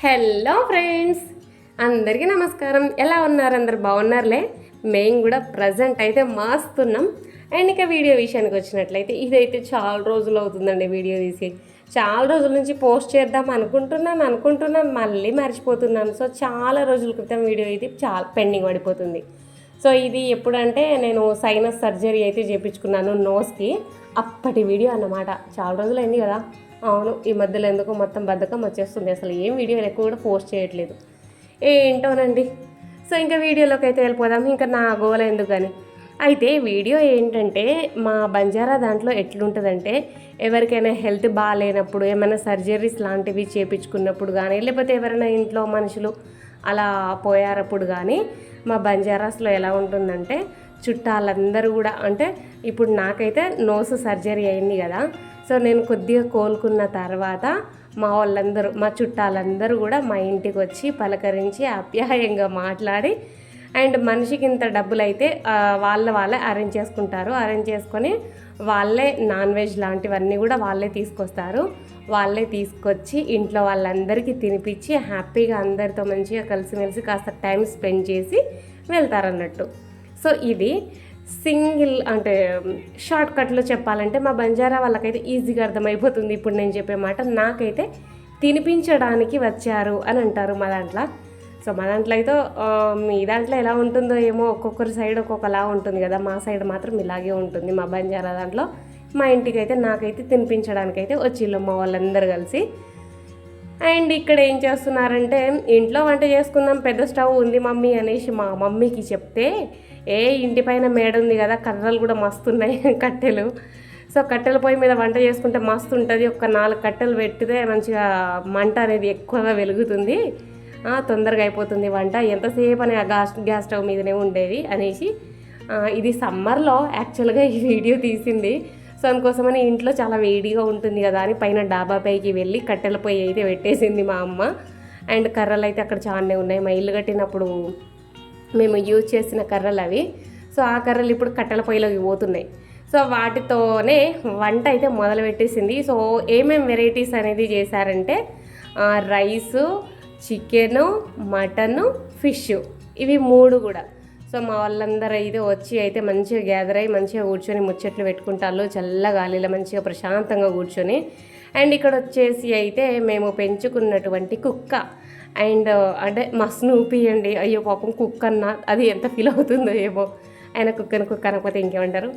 Hello friends అందరికీ నమస్కారం. ఎలా ఉన్నారు? అందరు బాగున్నారులే? మేము కూడా ప్రజెంట్ అయితే మాస్తున్నాం. అండ్ ఇక వీడియో విషయానికి వచ్చినట్లయితే ఇదైతే చాలా రోజులు అవుతుందండి వీడియో తీసి. చాలా రోజుల నుంచి పోస్ట్ చేద్దాం అనుకుంటున్నాను అనుకుంటున్నాను మళ్ళీ మర్చిపోతున్నాను. సో చాలా రోజుల క్రితం వీడియో అయితే చాలా పెండింగ్ పడిపోతుంది. సో ఇది ఎప్పుడంటే నేను సైనస్ సర్జరీ అయితే చేయించుకున్నాను నోస్కి అప్పటి వీడియో అన్నమాట. చాలా రోజులు అయింది కదా. అవును ఈ మధ్యలో ఎందుకో మొత్తం బద్ధకం వచ్చేస్తుంది. అసలు ఏం వీడియోలు ఎక్కువ కూడా పోస్ట్ చేయట్లేదు. ఏంటోనండి? సో ఇంకా వీడియోలోకి అయితే వెళ్ళిపోదాం. ఇంకా నా గోల ఎందుకని? అయితే వీడియో ఏంటంటే మా బంజారా దాంట్లో ఎట్లుంటుందంటే ఎవరికైనా హెల్త్ బాగాలేనప్పుడు ఏమైనా సర్జరీస్ లాంటివి చేపించుకున్నప్పుడు కానీ లేకపోతే ఎవరైనా ఇంట్లో మనుషులు అలా పోయారప్పుడు కానీ మా బంజారాస్లో ఎలా ఉంటుందంటే చుట్టాలందరూ కూడా అంటే ఇప్పుడు నాకైతే నోస్ సర్జరీ అయింది కదా సో నేను కొద్దిగా కోలుకున్న తర్వాత మా వాళ్ళందరూ మా చుట్టాలందరూ కూడా మా ఇంటికి వచ్చి పలకరించి ఆప్యాయంగా మాట్లాడి అండ్ మనిషికి ఇంత డబ్బులు అయితే వాళ్ళ వాళ్ళే అరేంజ్ చేసుకుంటారు. అరేంజ్ చేసుకొని వాళ్ళే నాన్ వెజ్ లాంటివన్నీ కూడా వాళ్ళే తీసుకొస్తారు. వాళ్ళే తీసుకొచ్చి ఇంట్లో వాళ్ళందరికీ తినిపించి హ్యాపీగా అందరితో మంచిగా కలిసిమెలిసి కాస్త టైం స్పెండ్ చేసి వెళ్తారన్నట్టు. సో ఇది సింగిల్ అంటే షార్ట్ కట్లో చెప్పాలంటే మా బంజారా వాళ్ళకైతే ఈజీగా అర్థమైపోతుంది. ఇప్పుడు నేను చెప్పే మాట నాకైతే తినిపించడానికి వచ్చారు అని అంటారు మా దాంట్లో. సో మా దాంట్లో అయితే మీ దాంట్లో ఎలా ఉంటుందో ఏమో ఒక్కొక్కరి సైడ్ ఒక్కొక్కలా ఉంటుంది కదా. మా సైడ్ మాత్రం ఇలాగే ఉంటుంది మా బంజారా దాంట్లో. మా ఇంటికి అయితే నాకైతే తినిపించడానికి అయితే వచ్చిళ్ళు మా వాళ్ళందరూ కలిసి. అండ్ ఇక్కడ ఏం చేస్తున్నారంటే ఇంట్లో వంట చేసుకుందాం పెద్ద స్టవ్ ఉంది మమ్మీ అనేసి మా మమ్మీకి చెప్తే ఏ ఇంటి పైన మేడ ఉంది కదా కర్రలు కూడా మస్తున్నాయి కట్టెలు. సో కట్టెల పొయ్యి మీద వంట చేసుకుంటే మస్తు ఉంటుంది ఒక నాలుగు కట్టెలు పెట్టితే మంచిగా మంట అనేది ఎక్కువగా వెలుగుతుంది. తొందరగా అయిపోతుంది వంట. ఎంతసేపు అని గ్యాస్ గ్యాస్ స్టవ్ మీదనే ఉండేది అనేసి ఇది సమ్మర్లో యాక్చువల్గా ఈ వీడియో తీసింది. సో అందుకోసమని ఇంట్లో చాలా వేడిగా ఉంటుంది కదా అని పైన డాబా పైకి వెళ్ళి కట్టెల పొయ్యి అయితే పెట్టేసింది మా అమ్మ. అండ్ కర్రలు అయితే అక్కడ చాలానే ఉన్నాయి. మా ఇల్లు కట్టినప్పుడు మేము యూజ్ చేసిన కర్రలు అవి. సో ఆ కర్రలు ఇప్పుడు కట్టెల పొయ్యిలోకి పోతున్నాయి. సో వాటితోనే వంట అయితే మొదలుపెట్టేసింది. సో ఏమేం వెరైటీస్ అనేది చేశారంటే రైసు చికెను మటను ఫిష్ ఇవి మూడు కూడా. సో మా వాళ్ళందరూ అయితే వచ్చి అయితే మంచిగా గ్యాదర్ అయ్యి మంచిగా కూర్చొని ముచ్చట్లు పెట్టుకుంటారు చల్ల గాలిలో మంచిగా ప్రశాంతంగా కూర్చొని. అండ్ ఇక్కడ వచ్చేసి అయితే మేము పెంచుకున్నటువంటి కుక్క. అండ్ అంటే మా స్నూపీ అండి అయ్యో పాపం కుక్క అన్న అది ఎంత ఫీల్ అవుతుందో ఏమో. ఆయన కుక్కను కుక్క అనకపోతే ఇంకేమంటారు?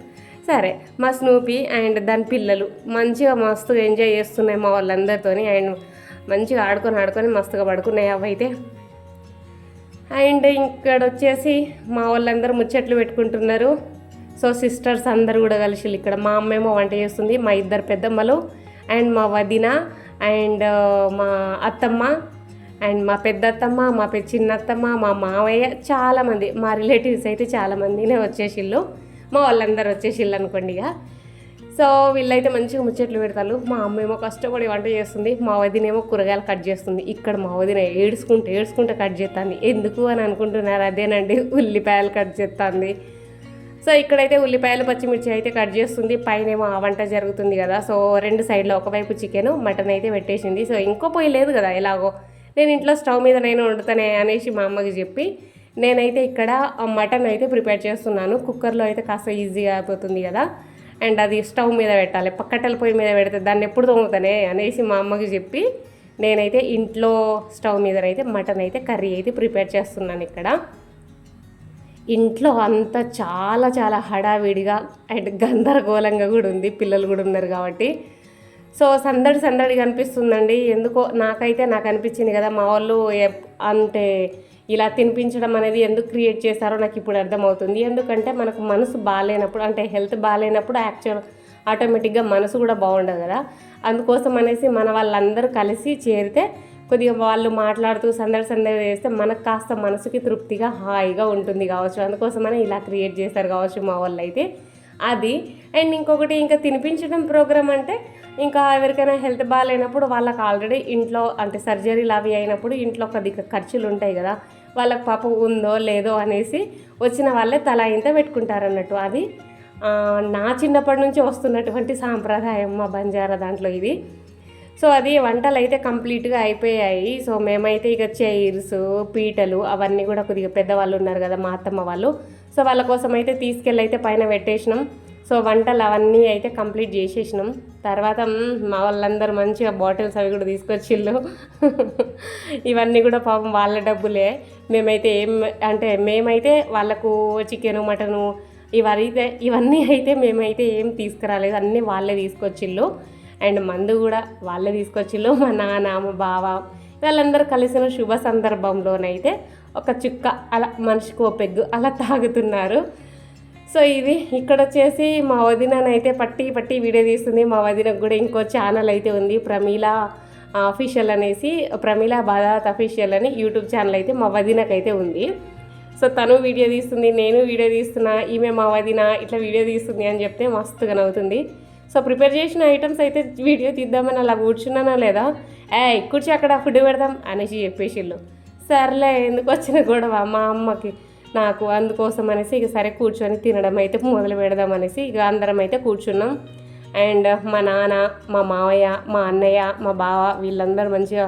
సరే మా స్నూపీ అండ్ దాని పిల్లలు మంచిగా మస్తుగా ఎంజాయ్ చేస్తున్నాయి మా వాళ్ళందరితోని. అండ్ మంచిగా ఆడుకొని ఆడుకొని మస్తుగా పడుకున్నాయి అవి అయితే. అండ్ ఇక్కడ వచ్చేసి మా వాళ్ళందరూ ముచ్చట్లు పెట్టుకుంటున్నారు. సో సిస్టర్స్ అందరు కూడా కలిసి ఇక్కడ మా అమ్మేమో వంట చేస్తుంది మా ఇద్దరు పెద్దమ్మలు అండ్ మా వదిన అండ్ మా అత్తమ్మ అండ్ మా పెద్దత్తమ్మ మా పెద్ద చిన్నత్తమ్మ మా మావయ్య చాలామంది మా రిలేటివ్స్ అయితే చాలామందినే వచ్చేసిళ్ళు. మా వాళ్ళందరూ వచ్చేసిళ్ళు అనుకోండి ఇక. సో వీళ్ళైతే మంచిగా ముచ్చట్లు పెడతారు మా అమ్మ ఏమో కష్టపడి వంట చేస్తుంది మా వదినేమో కూరగాయలు కట్ చేస్తుంది. ఇక్కడ మా వదిన ఏడ్చుకుంటూ ఏడ్చుకుంటూ కట్ చేస్తుంది ఎందుకు అని అనుకుంటున్నారు? అదేనండి ఉల్లిపాయలు కట్ చేస్తుంది సో ఇక్కడైతే ఉల్లిపాయలు పచ్చిమిర్చి అయితే కట్ చేస్తుంది. పైన ఏమో ఆ వంట జరుగుతుంది కదా. సో రెండు సైడ్లో ఒకవైపు చికెన్ మటన్ అయితే పెట్టేసింది. సో ఇంకో పొయ్యి లేదు కదా ఎలాగో. నేను ఇంట్లో స్టవ్ మీద నేను వండుతానే అనేసి మా అమ్మకి చెప్పి నేనైతే ఇక్కడ మటన్ అయితే ప్రిపేర్ చేస్తున్నాను. కుక్కర్లో అయితే కాస్త ఈజీగా అయిపోతుంది కదా. అండ్ అది స్టవ్ మీద పెట్టాలి. పక్కటల పొయ్యి మీద పెడితే దాన్ని ఎప్పుడు తోముతానే అనేసి మా అమ్మకి చెప్పి నేనైతే ఇంట్లో స్టవ్ మీదనైతే మటన్ అయితే కర్రీ అయితే ప్రిపేర్ చేస్తున్నాను ఇక్కడ. ఇంట్లో అంతా చాలా చాలా హడావిడిగా అండ్ గందరగోళంగా కూడా ఉంది. పిల్లలు కూడా ఉన్నారు కాబట్టి. సో సందడి సందడి కనిపిస్తుందండి. ఎందుకో నాకైతే నాకు అనిపించింది కదా మా వాళ్ళు అంటే ఇలా తినిపించడం అనేది ఎందుకు క్రియేట్ చేశారో నాకు ఇప్పుడు అర్థమవుతుంది. ఎందుకంటే మనకు మనసు బాగాలేనప్పుడు అంటే హెల్త్ బాగాలేనప్పుడు యాక్చువల్ ఆటోమేటిక్గా మనసు కూడా బాగుండదు కదా. అందుకోసం అనేసి మన వాళ్ళందరూ కలిసి చేరితే కొద్దిగా వాళ్ళు మాట్లాడుతూ సందడి సందడి చేస్తే మనకు కాస్త మనసుకి తృప్తిగా హాయిగా ఉంటుంది కావచ్చు. అందుకోసమని ఇలా క్రియేట్ చేస్తారు కావచ్చు మా వాళ్ళు అయితే అది. అండ్ ఇంకొకటి ఇంకా తినిపించడం ప్రోగ్రామ్ అంటే ఇంకా ఎవరికైనా హెల్త్ బాగాలేనప్పుడు వాళ్ళకి ఆల్రెడీ ఇంట్లో అంటే సర్జరీలు అవి అయినప్పుడు ఇంట్లో కొద్దిగా ఖర్చులు ఉంటాయి కదా. వాళ్ళకి పాప ఉందో లేదో అనేసి వచ్చిన వాళ్ళే తలా ఇంత పెట్టుకుంటారన్నట్టు అది. నా చిన్నప్పటి నుంచి వస్తున్నటువంటి సాంప్రదాయం మా బంజారా దాంట్లో ఇది. సో అది వంటలు అయితే కంప్లీట్గా అయిపోయాయి. సో మేమైతే ఇక చైర్స్ పీటలు అవన్నీ కూడా కొద్దిగా పెద్దవాళ్ళు ఉన్నారు కదా మా అత్తమ్మ వాళ్ళు. సో వాళ్ళ కోసం అయితే తీసుకెళ్ళి అయితే పైన పెట్టేసినాం. సో వంటలు అవన్నీ అయితే కంప్లీట్ చేసేసినాం. తర్వాత మా వాళ్ళందరూ మంచిగా బాటిల్స్ అవి కూడా తీసుకొచ్చిళ్ళు. ఇవన్నీ కూడా పాపం వాళ్ళ డబ్బులే. మేమైతే ఏం అంటే మేమైతే వాళ్ళకు చికెను మటను ఇవైతే ఇవన్నీ అయితే మేమైతే ఏం తీసుకురాలేదు. అన్నీ వాళ్ళే తీసుకొచ్చిళ్ళు. అండ్ మందు కూడా వాళ్ళే తీసుకొచ్చిళ్ళు. మా నాన్న మా బావ వాళ్ళందరూ కలిసిన శుభ సందర్భంలోనైతే ఒక చుక్క అలా మనిషికి ఓ పెగ్గు అలా తాగుతున్నారు. సో ఇది ఇక్కడ వచ్చేసి మా వదిననైతే పట్టి పట్టి వీడియో తీస్తుంది. మా వదినకు కూడా ఇంకో ఛానల్ అయితే ఉంది ప్రమీల అఫీషియల్ అనేసి ప్రమీల బాదాత్ అఫీషియల్ అని యూట్యూబ్ ఛానల్ అయితే మా వదినకైతే ఉంది. సో తను వీడియో తీస్తుంది నేను వీడియో తీస్తున్నా ఈమె మా వదిన ఇట్లా వీడియో తీస్తుంది అని చెప్తే మస్తుగా నవ్వుతుంది. సో ప్రిపేర్ చేసిన ఐటమ్స్ అయితే వీడియో తీద్దామని అలా కూర్చున్నానా లేదా? ఏ కూర్చో అక్కడ ఫుడ్ పెడదాం అనేసి చెప్పేసిళ్ళు. సర్లే ఎందుకు వచ్చిన గొడవ మా అమ్మకి? నాకు అందుకోసం అనేసి ఇక సరే కూర్చొని తినడం అయితే మొదలు పెడదాం అనేసి ఇక అందరం అయితే కూర్చున్నాం. అండ్ మా నాన్న మా మావయ్య మా అన్నయ్య మా బావ వీళ్ళందరూ మంచిగా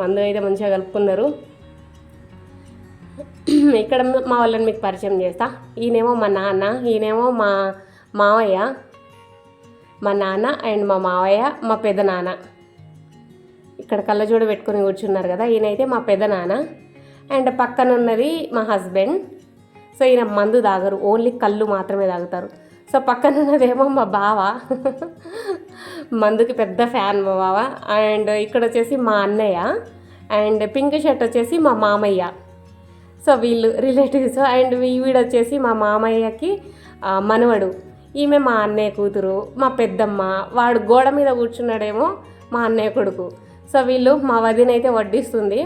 మందు అయితే మంచిగా కలుపుకున్నారు. ఇక్కడ మా వాళ్ళని మీకు పరిచయం చేస్తా. ఈయనేమో మా నాన్న ఈయనేమో మా మావయ్య మా నాన్న అండ్ మా మావయ్య మా పెద్ద నాన్న. ఇక్కడ కళ్ళజోడ పెట్టుకొని కూర్చున్నారు కదా ఈయనైతే మా పెదనాన్న అండ్ పక్కన ఉన్నది మా హస్బెండ్. సో ఈయన మందు తాగరు ఓన్లీ కళ్ళు మాత్రమే తాగుతారు. సో పక్కన ఉన్నదేమో మా బావ. మందుకి పెద్ద ఫ్యాన్ మా బావ. అండ్ ఇక్కడ వచ్చేసి మా అన్నయ్య. అండ్ పింక్ షర్ట్ వచ్చేసి మా మామయ్య. సో వీళ్ళు రిలేటివ్స్. అండ్ వీడు వచ్చేసి మా మామయ్యకి మనవడు. ఈమె మా అన్నయ్య కూతురు మా పెద్దమ్మ. వాడు గోడ మీద కూర్చున్నాడేమో మా అన్నయ్య కొడుకు. సో వీళ్ళు మా వదిన అయితే వడ్డిస్తుంది.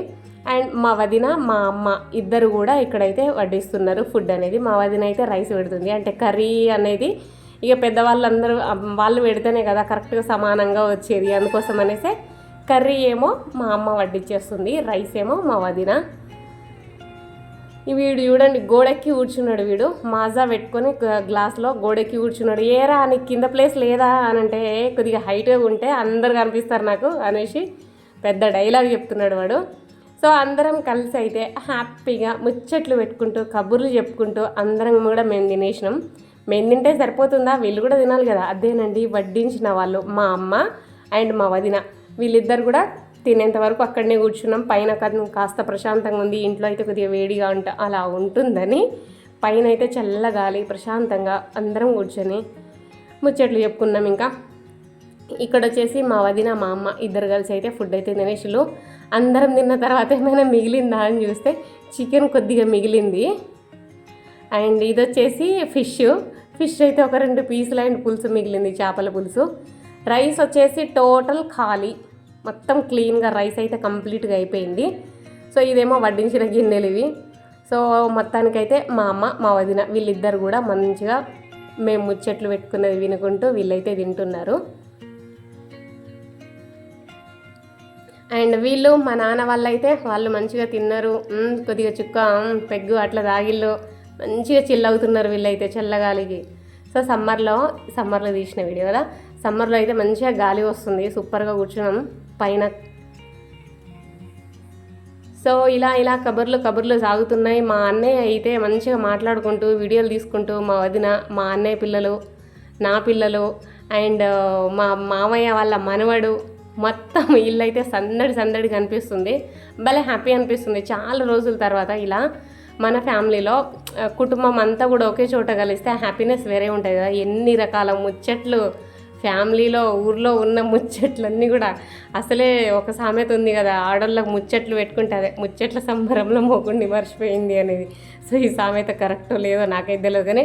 అండ్ మా వదిన మా అమ్మ ఇద్దరు కూడా ఇక్కడైతే వడ్డిస్తున్నారు ఫుడ్ అనేది. మా వదిన అయితే రైస్ పెడుతుంది. అంటే కర్రీ అనేది ఇక పెద్దవాళ్ళందరూ వాళ్ళు పెడితేనే కదా కరెక్ట్గా సమానంగా వచ్చేది. అందుకోసం అనేసి కర్రీ ఏమో మా అమ్మ వడ్డించేస్తుంది రైస్ ఏమో మా వదిన. వీడు చూడండి గోడెక్కి కూర్చున్నాడు వీడు. మాజా పెట్టుకొని గ్లాస్లో గోడెక్కి కూర్చున్నాడు. ఏరా అని కింద ప్లేస్ లేదా అని అంటే "ఏ, కొద్దిగా హైట్గా ఉంటే అందరు కనిపిస్తారు నాకు అనేసి పెద్ద డైలాగ్ చెప్తున్నాడు వాడు. సో అందరం కలిసి అయితే హ్యాపీగా ముచ్చట్లు పెట్టుకుంటూ కబుర్లు చెప్పుకుంటూ అందరం కూడా మేము తినేసినాం. మేము తింటే సరిపోతుందా? వీళ్ళు కూడా తినాలి కదా. అదేనండి వడ్డించిన వాళ్ళు మా అమ్మ అండ్ మా వదిన. వీళ్ళిద్దరు కూడా తినేంత వరకు అక్కడనే కూర్చున్నాం. పైన కాస్త ప్రశాంతంగా ఉంది. ఇంట్లో అయితే కొద్దిగా వేడిగా ఉంట అలా ఉంటుందని పైన అయితే చల్లగాలి ప్రశాంతంగా అందరం కూర్చొని ముచ్చట్లు చెప్పుకున్నాం ఇంకా. ఇక్కడ వచ్చేసి మా వదిన మా అమ్మ ఇద్దరు కలిసి అయితే ఫుడ్ అయితే తినేసిలు అందరం తిన్న తర్వాత ఏమైనా మిగిలిందా అని చూస్తే చికెన్ కొద్దిగా మిగిలింది. అండ్ ఇది వచ్చేసి ఫిష్ ఫిష్ అయితే ఒక రెండు పీసులు అండ్ పులుసు మిగిలింది చేపల పులుసు. రైస్ వచ్చేసి టోటల్ ఖాళీ. మొత్తం క్లీన్గా రైస్ అయితే కంప్లీట్గా అయిపోయింది. సో ఇదేమో వడ్డించిన గిన్నెలు ఇవి. సో మొత్తానికైతే మా అమ్మ మా వదిన వీళ్ళిద్దరు కూడా మంచిగా మేము ముచ్చట్లు పెట్టుకున్నది వినుకుంటూ వీళ్ళైతే తింటున్నారు. అండ్ వీళ్ళు మా నాన్న వాళ్ళైతే వాళ్ళు మంచిగా తిన్నారు. కొద్దిగా చుక్క పెగ్గు అట్లా తాగిళ్ళు. మంచిగా చిల్ అవుతున్నారు వీళ్ళైతే చల్లగాలికి. సో సమ్మర్లో సమ్మర్లో తీసిన వీడియో కదా. సమ్మర్లో అయితే మంచిగా గాలి వస్తుంది. సూపర్గా కూర్చున్నాం పైన. సో ఇలా ఇలా కబుర్లు కబుర్లు సాగుతున్నాయి. మా అన్నయ్య అయితే మంచిగా మాట్లాడుకుంటూ వీడియోలు తీసుకుంటూ మా వదిన మా అన్నయ్య పిల్లలు నా పిల్లలు అండ్ మా మామయ్య వాళ్ళ మనవడు మొత్తం ఇల్లు అయితే సందడి సందడి కనిపిస్తుంది భలే హ్యాపీ అనిపిస్తుంది. చాలా రోజుల తర్వాత ఇలా మన ఫ్యామిలీలో కుటుంబం అంతా కూడా ఒకే చోట కలిస్తే హ్యాపీనెస్ వేరే ఉంటుంది కదా. ఎన్ని రకాల ముచ్చట్లు ఫ్యామిలీలో ఊర్లో ఉన్న ముచ్చట్లన్నీ కూడా అసలే ఒక సామెత ఉంది కదా. ఆడళ్ళకు ముచ్చట్లు పెట్టుకుంటే అదే ముచ్చట్ల సంబరంలో మొగుడిని మర్చిపోయింది అనేది. సో ఈ సామెత కరెక్టో లేదో నాకైతే తెలియదు కానీ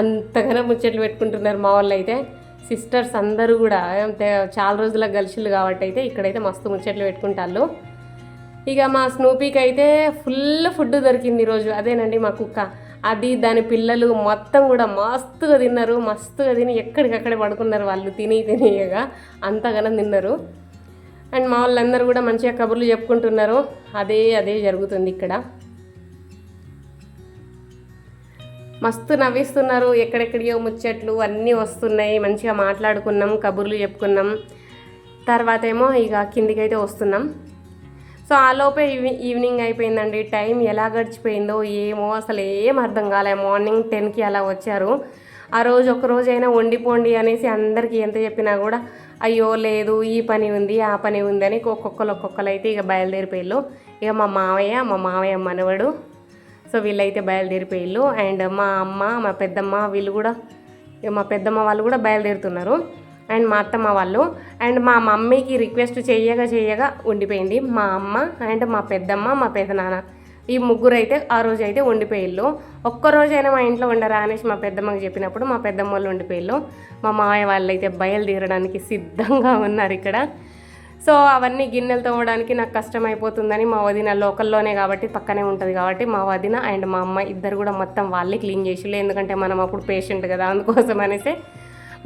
అంతగానో ముచ్చట్లు పెట్టుకుంటున్నారు మా వాళ్ళు అయితే సిస్టర్స్ అందరూ కూడా అంతే చాలా రోజులకు కలిసిళ్ళు కాబట్టి అయితే ఇక్కడైతే మస్తు ముచ్చట్లు పెట్టుకుంటారు ఇక మా స్నూపీకి అయితే ఫుల్ ఫుడ్ దొరికింది ఈరోజు అదేనండి మా కుక్క. అది దాని పిల్లలు మొత్తం కూడా మస్తుగా తిన్నారు. మస్తుగా తిని ఎక్కడికక్కడే పడుకున్నారు వాళ్ళు. తిని తినియగా అంతగానం తిన్నారు. అండ్ మా వాళ్ళందరూ కూడా మంచిగా కబుర్లు చెప్పుకుంటున్నారు. అదే అదే జరుగుతుంది ఇక్కడ. మస్తు నవ్విస్తున్నారు ఎక్కడెక్కడియో ముచ్చట్లు అన్నీ వస్తున్నాయి. మంచిగా మాట్లాడుకున్నాం కబుర్లు చెప్పుకున్నాం. తర్వాత ఏమో ఇక కిందికి అయితే వస్తున్నాం. సో ఆ లోపే ఈవి- ఈవినింగ్ అయిపోయిందండి. టైం ఎలా గడిచిపోయిందో ఏమో అసలు ఏం అర్థం కాలే. మార్నింగ్ టెన్కి అలా వచ్చారు. ఆ రోజు ఒక రోజైనా వండిపోండి అనేసి అందరికీ ఎంత చెప్పినా కూడా అయ్యో లేదు ఈ పని ఉంది ఆ పని ఉంది అని ఒక్కొక్కరు ఒక్కొక్కరు అయితే ఇక బయలుదేరిపోయిళ్ళు. ఇక మా మావయ్య మా మావయ్య మనవడు సో వీళ్ళైతే బయలుదేరిపోయిళ్ళు అండ్ మా అమ్మ మా పెద్దమ్మ వీళ్ళు కూడా మా పెద్దమ్మ వాళ్ళు కూడా బయలుదేరుతున్నారు. అండ్ మా అత్తమ్మ వాళ్ళు. అండ్ మా మమ్మీకి రిక్వెస్ట్ చేయగా చేయగా ఉండిపోయింది. మా అమ్మ అండ్ మా పెద్దమ్మ మా పెదనాన్న ఈ ముగ్గురు అయితే ఆ రోజు అయితే ఉండిపోయిళ్ళు ఒక్కరోజైనా మా ఇంట్లో ఉండరా అనేసి మా పెద్దమ్మకి చెప్పినప్పుడు మా పెద్దమ్మ వాళ్ళు ఉండిపోయిళ్ళు మా మావయ్య వాళ్ళు అయితే బయలుదేరడానికి సిద్ధంగా ఉన్నారు ఇక్కడ. సో అవన్నీ గిన్నెలు తోమడానికి నాకు కష్టం అయిపోతుందని మా వదిన లోకల్లోనే కాబట్టి పక్కనే ఉంటుంది కాబట్టి మా వదిన అండ్ మా అమ్మ ఇద్దరు కూడా మొత్తం వాళ్ళే క్లీన్ చేసిళ్ళు. ఎందుకంటే మనం అప్పుడు పేషెంట్ కదా అందుకోసం అనేసి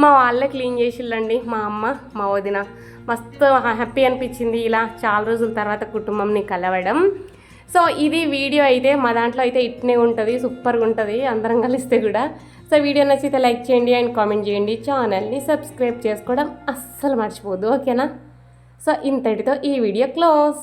మా వాళ్ళే క్లీన్ చేసిళ్ళండి. మా అమ్మ మా వదిన మస్తు హ్యాపీ అనిపించింది. ఇలా చాలా రోజుల తర్వాత కుటుంబంని కలవడం. సో ఇది వీడియో అయితే మా దాంట్లో అయితే ఇట్నే ఉంటుంది సూపర్గా ఉంటుంది. అందరం కలిస్తే కూడా. సో వీడియో నచ్చితే లైక్ చేయండి అండ్ కామెంట్ చేయండి. ఛానల్ని సబ్స్క్రైబ్ చేసుకోవడం అస్సలు మర్చిపోద్దు ఓకేనా? సో ఇంతటితో ఈ వీడియో క్లోజ్.